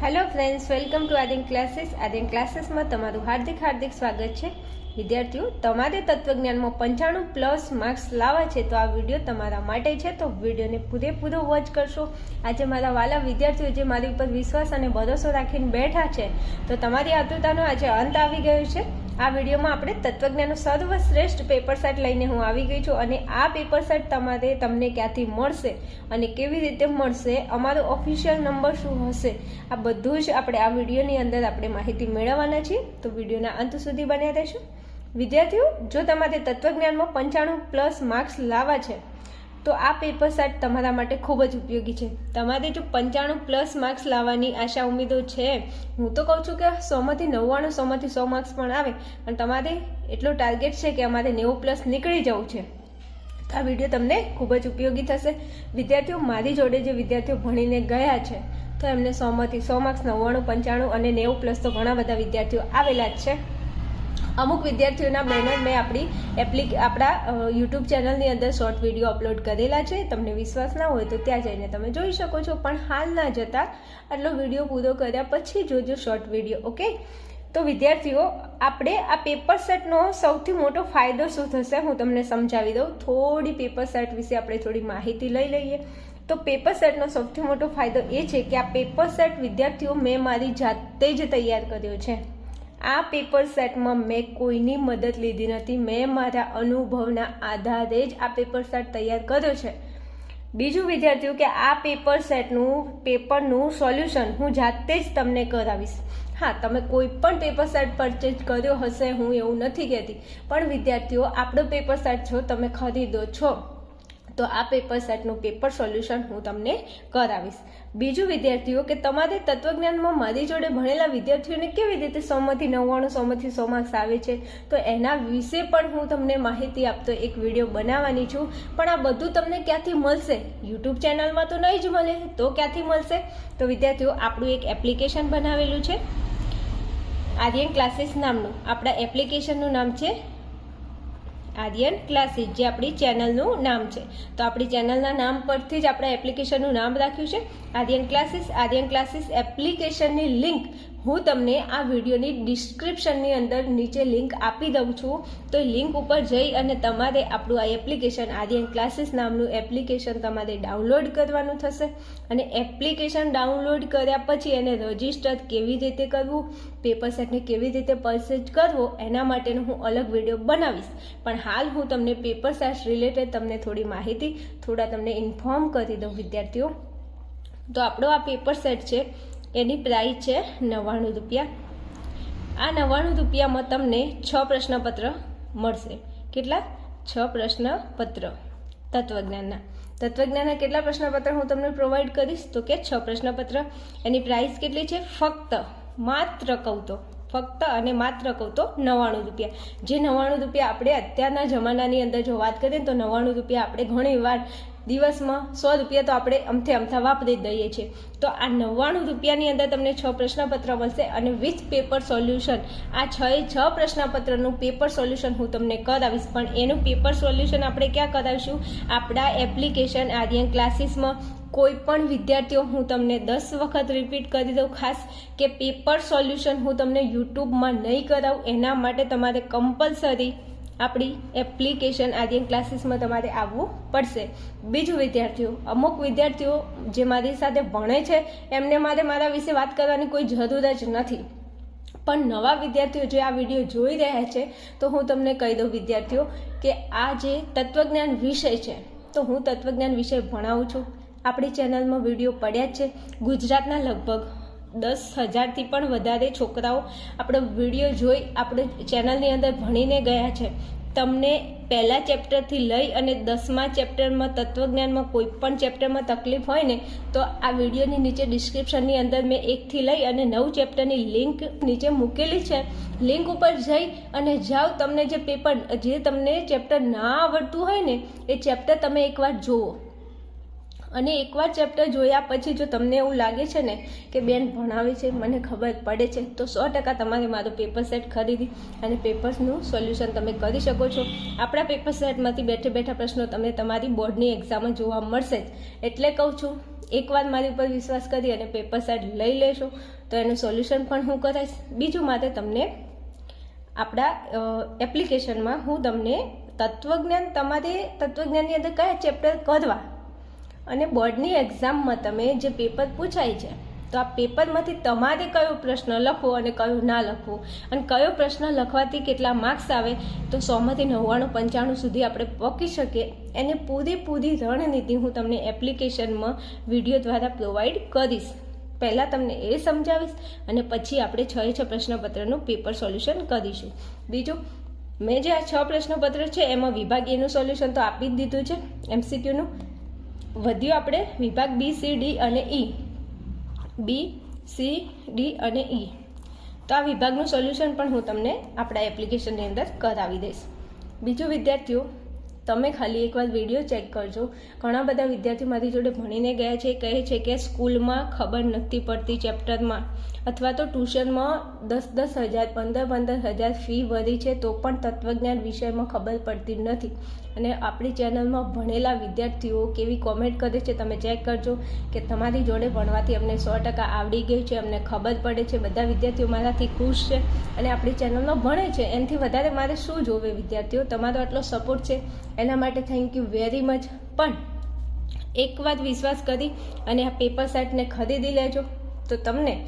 Hello friends welcome to Aryan Classes Aryan ક્લાસીસમાં તમારું હાર્દિક હાર્દિક સ્વાગત છે. વિદ્યાર્થીઓ, તમારે તત્વજ્ઞાનમાં પંચાણું પ્લસ માર્ક્સ લાવવા છે તો આ વીડિયો તમારા માટે છે. તો વિડીયોને પૂરેપૂરો વોચ કરશો. આજે મારા વાલા વિદ્યાર્થીઓ જે મારી ઉપર વિશ્વાસ અને ભરોસો રાખીને બેઠા છે, તો તમારી આતુરતાનો આજે અંત આવી ગયો છે. આ વિડીયોમાં આપણે તત્વજ્ઞાનનું સર્વશ્રેષ્ઠ પેપર સેટ લઈને હું આવી ગઈ છું અને આ પેપર સેટ તમારે તમને ક્યાંથી મળશે અને કેવી રીતે મળશે, અમારો ઓફિશિયલ નંબર શું હશે, આ બધું જ આપણે આ વિડીયોની અંદર આપણે માહિતી મેળવવાના છીએ. તો વિડીયોના અંત સુધી બન્યા રહેશું. વિદ્યાર્થીઓ, જો તમારે તત્વજ્ઞાનમાં પંચાણું પ્લસ માર્ક્સ લાવવા છે તો આ પેપર સેટ તમારા માટે ખૂબ જ ઉપયોગી છે. તમારે જો પંચાણું પ્લસ માર્ક્સ લાવવાની આશા ઉમેદો છે, હું તો કહું છું કે સોમાંથી નવ્વાણું સોમાંથી સો માર્ક્સ પણ આવે, પણ તમારે એટલો ટાર્ગેટ છે કે અમારે નેવું પ્લસ નીકળી જવું છે. આ વીડિયો તમને ખૂબ જ ઉપયોગી થશે. વિદ્યાર્થીઓ, મારી જોડે જે વિદ્યાર્થીઓ ભણીને ગયા છે, તો એમને સોમાંથી સો માર્ક્સ નવ્વાણું, પંચાણું અને નેવું પ્લસ તો ઘણા બધા વિદ્યાર્થીઓ આવેલા જ છે. અમુક વિદ્યાર્થીઓના બેનર મેં આપણી એપ્લિક, આપણા યુટ્યુબ ચેનલની અંદર શોર્ટ વીડિયો અપલોડ કરેલા છે. તમને વિશ્વાસ ના હોય તો ત્યાં જઈને તમે જોઈ શકો છો. પણ હાલ ના જતા આટલો વીડિયો પૂરો કર્યા પછી જોજો શોર્ટ વીડિયો, ઓકે? તો વિદ્યાર્થીઓ, આપણે આ પેપર સેટનો સૌથી મોટો ફાયદો શું થશે હું તમને સમજાવી દઉં. થોડી પેપર સેટ વિશે આપણે થોડી માહિતી લઈ લઈએ. તો પેપર સેટનો સૌથી મોટો ફાયદો એ છે કે આ પેપર સેટ વિદ્યાર્થીઓ મેં મારી જાતે જ તૈયાર કર્યો છે. આ પેપર સેટમાં મેં કોઈની મદદ લીધી નથી. મેં મારા અનુભવના આધારે જ આ પેપર સેટ તૈયાર કર્યો છે. બીજું વિદ્યાર્થીઓ કે આ પેપર સેટનું પેપરનું સોલ્યુશન હું જાતે જ તમને કરાવીશ. હા, તમે કોઈ પણ પેપર સેટ પરચેજ કર્યો હશે, હું એવું નથી કહેતી. પણ વિદ્યાર્થીઓ, આપણો પેપર સેટ છો તમે ખરીદો છો તો આ પેપર સેટનું પેપર સોલ્યુશન હું તમને કરાવીશ. બીજું વિદ્યાર્થીઓ કે તમારે તત્વજ્ઞાનમાં મારી જોડે ભણેલા વિદ્યાર્થીઓને કેવી રીતે સોમાંથી નવ્વાણું, સોમાંથી સો માર્ક્સ આવે છે, તો એના વિશે પણ હું તમને માહિતી આપતો એક વીડિયો બનાવવાની છું. પણ આ બધું તમને ક્યાંથી મળશે? યુટ્યુબ ચેનલમાં તો નહીં જ મળે, તો ક્યાંથી મળશે? તો વિદ્યાર્થીઓ, આપણું એક એપ્લિકેશન બનાવેલું છે. આર્યન ક્લાસીસ નામનું. આપણા એપ્લિકેશનનું નામ છે આર્યન ક્લાસીસ જે આપણી ચેનલનું નામ છે. તો આપણી ચેનલના નામ પરથી જ આપણે એપ્લિકેશનનું નામ રાખ્યું છે. આર્યન ક્લાસીસ આર્યન ક્લાસીસ એપ્લિકેશનની લિંક હું તમને આ વિડીયોની ડિસ્ક્રિપ્શનની અંદર નીચે લિંક આપી દઉં છું. તો લિંક ઉપર જઈ અને તમારે આપણું આ એપ્લિકેશન આર્યન ક્લાસીસ નામનું એપ્લિકેશન તમારે ડાઉનલોડ કરવાનું થશે. અને એપ્લિકેશન ડાઉનલોડ કર્યા પછી એને રજિસ્ટર કેવી રીતે કરવું પેપર સેટને કેવી રીતે પરચેજ કરવો, એના માટેનો હું અલગ વીડિયો બનાવીશ. પણ હાલ હું તમને પેપર સેટ રિલેટેડ તમને થોડી માહિતી, થોડા તમને ઇન્ફોર્મ કરી દઉં વિદ્યાર્થીઓ. તો આપણો આ પેપર સેટ છે એની પ્રાઇસ છે નવ્વાણું રૂપિયા. આ નવ્વાણું રૂપિયામાં તમને છ પ્રશ્નપત્ર મળશે. કેટલા? છ પ્રશ્નપત્ર તત્વજ્ઞાનના. તત્વજ્ઞાનના કેટલા પ્રશ્નપત્ર હું તમને પ્રોવાઈડ કરીશ? તો કે છ પ્રશ્નપત્ર. એની પ્રાઇસ કેટલી છે? ફક્ત માત્ર કહું તો ફક્ત અને માત્ર કહું તો નવ્વાણું રૂપિયા. જે નવ્વાણું રૂપિયા આપણે અત્યારના જમાનાની અંદર જો વાત કરીએ તો નવ્વાણું રૂપિયા આપણે ઘણી વાર દિવસમાં સો રૂપિયા તો આપણે અમથે અમથા વાપરી દઈએ છીએ. તો આ નવ્વાણું રૂપિયાની અંદર તમને છ પ્રશ્નપત્ર મળશે અને વિથ પેપર સોલ્યુશન. આ છ છ પ્રશ્નપત્રનું પેપર સોલ્યુશન હું તમને કરાવીશ. પણ એનું પેપર સોલ્યુશન આપણે ક્યાં કરાવીશું? આપણા એપ્લિકેશન આર્યન ક્લાસીસમાં કોઈ પણ વિદ્યાર્થીઓ હું તમને દસ વખત રિપીટ કરી દઉં. ખાસ કે પેપર સોલ્યુશન હું તમને યુટ્યુબમાં નહીં કરાવું. એના માટે તમારે કમ્પલસરી આપણી એપ્લિકેશન આર્યન ક્લાસીસમાં તમારે આવવું પડશે. બીજું વિદ્યાર્થીઓ, અમુક વિદ્યાર્થીઓ જે મારી સાથે ભણે છે, એમને મારે મારા વિશે વાત કરવાની કોઈ જરૂર જ નથી. પણ નવા વિદ્યાર્થીઓ જે આ વીડિયો જોઈ રહ્યા છે, તો હું તમને કહી દઉં વિદ્યાર્થીઓ, કે આ જે તત્વજ્ઞાન વિષય છે, તો હું તત્વજ્ઞાન વિષય ભણાવું છું. આપણી ચેનલમાં વીડિયો પડ્યા જ છે. ગુજરાતના લગભગ દસ હજારથી પણ વધારે છોકરાઓ આપણો વીડિયો જોઈ આપણે ચેનલની અંદર ભણીને ગયા છે. તમને પહેલા ચેપ્ટરથી લઈ અને દસમા ચેપ્ટરમાં તત્વજ્ઞાનમાં કોઈ પણ ચેપ્ટરમાં તકલીફ હોય ને, તો આ વિડીયોની નીચે ડિસ્ક્રિપ્શનની અંદર મેં એકથી લઈ અને નવ ચેપ્ટરની લિંક નીચે મૂકેલી છે. લિંક ઉપર જઈ અને જાઓ, તમને જે પેપર જે તમને ચેપ્ટર ના આવડતું હોય ને, એ ચેપ્ટર તમે એકવાર જુઓ. અને એકવાર ચેપ્ટર જોયા પછી જો તમને એવું લાગે છે ને કે બેન ભણાવે છે, મને ખબર પડે છે, તો સો ટકા તમારે મારો પેપર સેટ ખરીદી અને પેપર્સનું સોલ્યુશન તમે કરી શકો છો. આપણા પેપર સેટમાંથી બેઠે બેઠા પ્રશ્નો તમને તમારી બોર્ડની એક્ઝામમાં જોવા મળશે જ. એટલે કહું છું, એકવાર મારી ઉપર વિશ્વાસ કરી અને પેપર સેટ લઈ લેશો, તો એનું સોલ્યુશન પણ હું કરાવીશ બીજું માટે તમને આપણા એપ્લિકેશનમાં હું તમને તત્વજ્ઞાન, તમારે તત્વજ્ઞાનની અંદર કયા ચેપ્ટર કરવા? અને બોર્ડની એક્ઝામમાં તમે જે પેપર પૂછાય છે, તો આ પેપરમાંથી તમારે કયો પ્રશ્ન લખવો અને કયો ના લખવો? અને કયો પ્રશ્ન લખવાથી કેટલા માર્ક્સ આવે? તો સોમાંથી નવ્વાણું, પંચાણું સુધી આપણે પહોંચી શકીએ. એને પૂરેપૂરી રણનીતિ હું તમને એપ્લિકેશનમાં વીડિયો દ્વારા પ્રોવાઈડ કરીશ. પહેલાં તમને એ સમજાવીશ અને પછી આપણે છ છ પ્રશ્નપત્રનું પેપર સોલ્યુશન કરીશું. બીજું, મેં જે આ છ પ્રશ્નપત્ર છે, એમાં વિભાગ એનું સોલ્યુશન તો આપી જ દીધું છે એમસીક્યુનું વધ્યું આપણે વિભાગ બી સી ડી અને ઈ બી સી ડી અને ઈ તો આ વિભાગનું સોલ્યુશન પણ હું તમને આપણા એપ્લિકેશનની અંદર કરાવી દઈશ. બીજું વિદ્યાર્થીઓ, તમે ખાલી એકવાર વીડિયો ચેક કરજો. ઘણા બધા વિદ્યાર્થીઓ મારી જોડે ભણીને ગયા છે, કહે છે કે સ્કૂલમાં ખબર નથી પડતી ચેપ્ટરમાં. અથવા તો ટ્યુશનમાં દસ દસ હજાર, પંદર પંદર હજાર ફી ભરી છે તો પણ તત્વજ્ઞાન વિષયમાં ખબર પડતી નથી. અને આપણી ચેનલમાં ભણેલા વિદ્યાર્થીઓ કેવી કોમેન્ટ કરે છે તમે ચેક કરજો કે તમારી જોડે ભણવાથી અમને સો ટકા આવડી ગયું છે, અમને ખબર પડે છે, બધા વિદ્યાર્થીઓ મારાથી ખુશ છે અને આપણી ચેનલમાં ભણે છે. એનાથી વધારે મારે શું જોવે વિદ્યાર્થીઓ? તમારો આટલો સપોર્ટ છે. એના માટે થેન્ક યુ વેરી મચ પણ એક વાત વિશ્વાસ કરી અને આ પેપર સેટને ખરીદી લેજો. તો તમને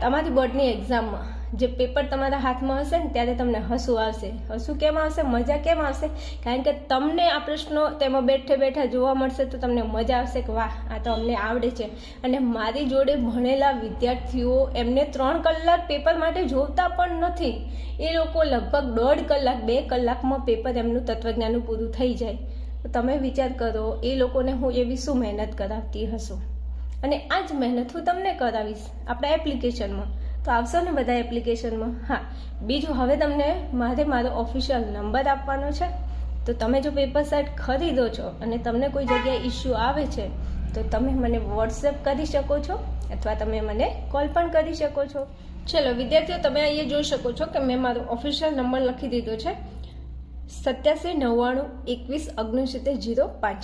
તમારી બોર્ડની એક્ઝામમાં જે પેપર તમારા હાથમાં હશે ને ત્યારે તમને હસવું આવશે. હસવું કેમ આવશે? મજા કેમ આવશે? કારણ કે તમને આ પ્રશ્નો તેમાં બેઠે બેઠા જોવા મળશે તો તમને મજા આવશે કે વાહ, આ તો અમને આવડે છે. અને મારી જોડે ભણેલા વિદ્યાર્થીઓ એમને ત્રણ કલાક પેપર માટે જોતા પણ નથી. એ લોકો લગભગ દોઢ કલાક, બે કલાકમાં પેપર એમનું તત્વજ્ઞાનનું પૂરું થઈ જાય. તમે વિચાર કરો, એ લોકોને હું એવી શું મહેનત કરાવતી હશું? અને આ જ મહેનત હું તમને કરાવીશ આપણા એપ્લિકેશનમાં તો આવશો ને બધા એપ્લિકેશનમાં હા. બીજું, હવે તમને મારે મારો ઓફિશિયલ નંબર આપવાનો છે. તો તમે જો પેપર સેટ ખરીદો છો અને તમને કોઈ જગ્યાએ ઇસ્યુ આવે છે, તો તમે મને વોટ્સએપ કરી શકો છો અથવા તમે મને કોલ પણ કરી શકો છો. ચલો, વિદ્યાર્થીઓ, તમે અહીંયા જોઈ શકો છો કે મેં મારો ઓફિશિયલ નંબર લખી દીધો છે. સત્યાસી નવ્વાણું એકવીસ ઓગણસિત્તેર જીરો પાંચ.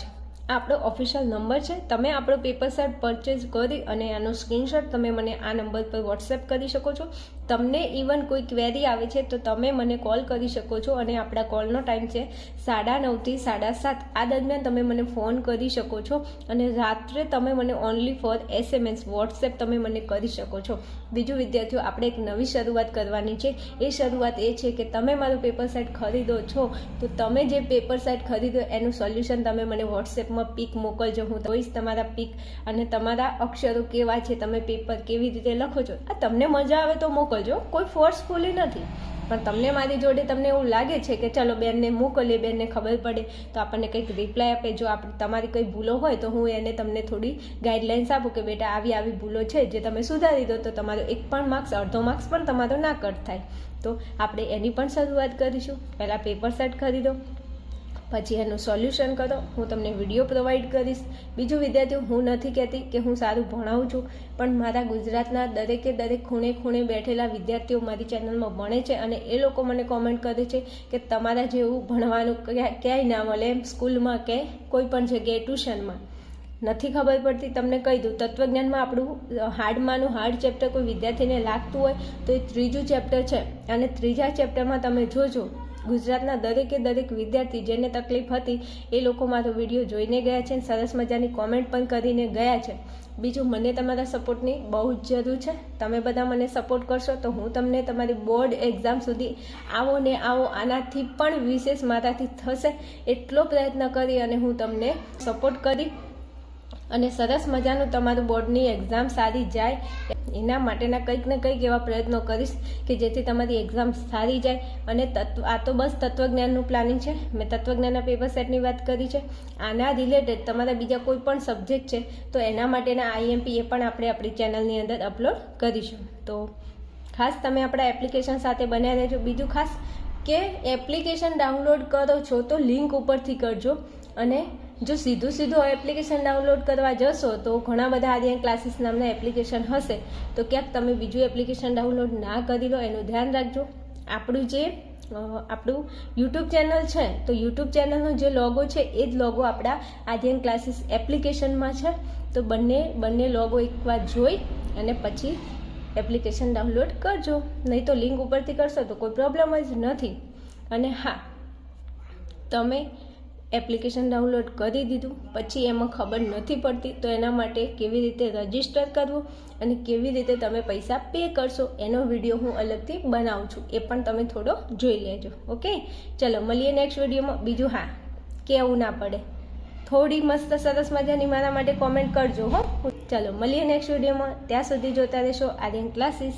આપણો ઓફિશિયલ નંબર છે. તમે આપણો પેપર સેટ પરચેઝ કરી અને આનો સ્ક્રીનશોટ તમે મને આ નંબર પર વોટ્સએપ કરી શકો છો. તમને ઇવન કોઈ ક્વેરી આવે છે, તો તમે મને કોલ કરી શકો છો અને આપણા કોલનો ટાઈમ છે સાડા નવથી સાડા સાત. આ દરમિયાન તમે મને ફોન કરી શકો છો અને રાત્રે તમે મને ઓનલી ફોર એસએમએસ વોટ્સએપ તમે મને કરી શકો છો. બીજું, વિદ્યાર્થીઓ, આપણે એક નવી શરૂઆત કરવાની છે. એ શરૂઆત એ છે કે તમે મારું પેપર સેટ ખરીદો છો, તો તમે જે પેપર સેટ ખરીદો એનું સોલ્યુશન તમે મને વોટ્સએપમાં પીક મોકલજો. હું જોઈશ તમારા પીક અને તમારા અક્ષરો કેવા છે, તમે પેપર કેવી રીતે લખો છો. આ તમને મજા આવે તો મોકલજો કોઈ ફોર્સફુલી નથી. પણ તમને મારી જોડે તમને એવું લાગે છે કે ચલો બેનને મોકલીએ, બેનને ખબર પડે, તો આપણને કંઈક રિપ્લાય આપે. જો આપણે તમારી કંઈ ભૂલો હોય તો હું એને તમને થોડી ગાઈડલાઇન્સ આપું કે બેટા આવી આવી ભૂલો છે જે તમે સુધારી દો, તો તમારો એક પણ માર્ક્સ અડધો માર્ક્સ પણ તમારો ના કટ થાય. તો આપણે એની પણ શરૂઆત કરીશું. પહેલાં પેપર સેટ ખરીદો પછી એનું સોલ્યુશન કરો. હું તમને વીડિયો પ્રોવાઈડ કરીશ. બીજું વિદ્યાર્થીઓ, હું નથી કહેતી કે હું સારું ભણાવું છું, પણ મારા ગુજરાતના દરેકે દરેક ખૂણે ખૂણે બેઠેલા વિદ્યાર્થીઓ મારી ચેનલમાં ભણે છે અને એ લોકો મને કોમેન્ટ કરે છે કે તમારા જેવું ભણવાનું ક્યાંય ના મળે એમ સ્કૂલમાં કે કોઈ પણ જગ્યાએ ટ્યુશનમાં. નથી ખબર પડતી, તમને કહી દઉં, તત્વજ્ઞાનમાં આપણું હાર્ડમાંનું હાર્ડ ચેપ્ટર કોઈ વિદ્યાર્થીને લાગતું હોય તો એ ત્રીજું ચેપ્ટર છે. અને ત્રીજા ચેપ્ટરમાં તમે જોજો ગુજરાતના દરેકે દરેક વિદ્યાર્થી જેને તકલીફ હતી, એ લોકો મારો વીડિયો જોઈને ગયા છે અને સરસ મજાની કોમેન્ટ પણ કરીને ગયા છે. બીજું, મને તમારા સપોર્ટની બહુ જ જરૂર છે. તમે બધા મને સપોર્ટ કરશો તો હું તમને તમારી બોર્ડ એક્ઝામ સુધી આવો ને આવો, આનાથી પણ વિશેષ મારાથી થશે. એટલો પ્રયત્ન કરી અને હું તમને સપોર્ટ કરી. અને સરસ મજાનું તમારું બોર્ડની એક્ઝામ સારી જાય. એના માટેના કંઈક ને કંઈક એવા પ્રયત્નો કરીશ કે જેથી તમારી એક્ઝામ સારી જાય. અને તત્વ, આ તો બસ તત્વજ્ઞાનનું પ્લાનિંગ છે. મેં તત્વજ્ઞાનના પેપર સેટની વાત કરી છે. આના રિલેટેડ તમારા બીજા કોઈ પણ સબ્જેક્ટ છે, તો એના માટેના આઈએમપી એ પણ આપણે આપણી ચેનલની અંદર અપલોડ કરીશું. તો ખાસ તમે આપણા એપ્લિકેશન સાથે બન્યા રહેજો. બીજું ખાસ કે એપ્લિકેશન ડાઉનલોડ કરો છો તો લિંક ઉપરથી કરજો. અને જો સીધું સીધું એપ્લિકેશન ડાઉનલોડ કરવા જશો તો ઘણા બધા આર્યન ક્લાસીસ નામના એપ્લિકેશન હશે. તો ક્યાંક તમે બીજું એપ્લિકેશન ડાઉનલોડ ના કરી લો, એનું ધ્યાન રાખજો. આપણું જે આપણું યુટ્યુબ ચેનલ છે, તો યુટ્યુબ ચેનલનો જે લોગો છે, એ જ લોગો આપણા આધ્યન ક્લાસીસ એપ્લિકેશનમાં છે. તો બંને બંને લોગો એકવાર જોઈ અને પછી એપ્લિકેશન ડાઉનલોડ કરજો. નહીં તો લિંક ઉપરથી કરશો તો કોઈ પ્રોબ્લેમ જ નથી. અને હા, તમે એપ્લિકેશન ડાઉનલોડ કરી દીધું. પછી એમાં ખબર નથી પડતી તો એના માટે કેવી રીતે રજિસ્ટર કરવું અને કેવી રીતે તમે પૈસા પે કરશો એનો વીડિયો હું અલગથી બનાવું છું. એ પણ તમે થોડો જોઈ લેજો. ઓકે? ચલો, મળીએ નેક્સ્ટ વિડીયોમાં. બીજું હા, કેવું ના પડે. થોડી મસ્ત સરસ મજાની મારા માટે કોમેન્ટ કરજો હો. ચલો, મળીએ નેક્સ્ટ વિડીયોમાં. ત્યાં સુધી જોતા રહેશો. આર્યન ક્લાસીસ.